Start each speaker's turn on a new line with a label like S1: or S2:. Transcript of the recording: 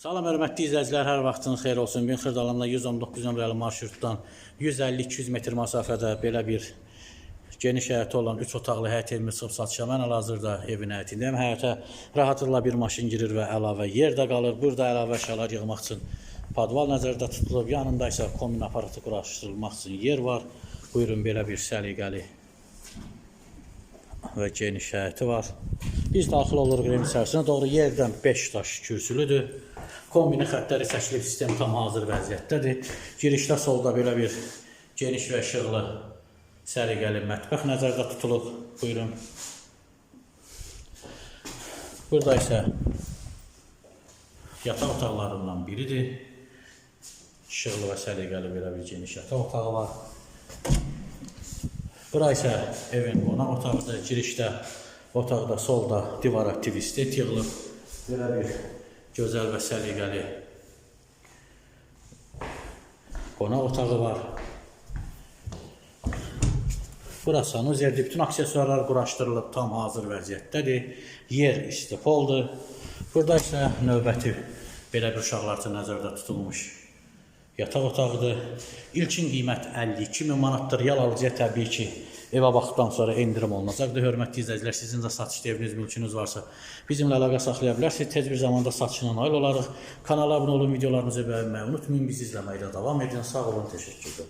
S1: Salam hörmətli izləyicilər, hər vaxtınız xeyir olsun. Bin Xırdalanla 119 nömrəli marşrutdan 150-200 metr məsafədə belə bir geniş həyəti olan 3 otaqlı həyət evimi çıxıb satışa. Mən hal-hazırda evin həyətindəyəm. Həyətə rahatlıqla bir maşın girir və əlavə yer də qalır. Burada əlavə əşyalar yığmaq üçün padval nəzərdə tutulub. Yanında isə kombin aparatı quraşdırılmaq üçün yer var. Buyurun belə bir səliqəli və geniş həyəti var. Biz daxil oluruq evin içərisinə doğru yerdən 5 daş kürsülüdür. Kombini xəttləri çəkilib sistem tam hazır vəziyyətdədir. Girişdə solda belə bir geniş və işıqlı səliqəli mətbəx nəzərdə tutulub. Buyurun. Burada isə yataq otaqlarından biridir. İşıqlı və səliqəli belə bir geniş yataq otağı var. Bura isə evin qonaq otağıdır. Girişdə otaqda solda divara tvistet yığılıb. Belə bir gözəl və səliqəli qonaq otağı var. Bura sanuzerdir. Bütün aksesuarlar quraşdırılıb, tam hazır vəziyyətdədir. Yer istifoldur. Burada isə növbəti belə bir uşaqlar üçün nəzərdə tutulmuş yataq otağıdır. İlkin qiymət 52 min manatdır. Real alıcıya təbii ki, evə baxdıqdan sonra endirim olunacaqdır. Hörmətli izləyicilər, sizin də satışda eviniz, mülkünüz varsa bizimlə əlaqə saxlaya bilərsiniz. Tez bir zamanda satışına nail olarıq. Kanala abunə olun, videolarımızı bəyənməyi unutmayın. Bizi izləməkdə davam edin. Sağ olun, təşəkkür edirəm.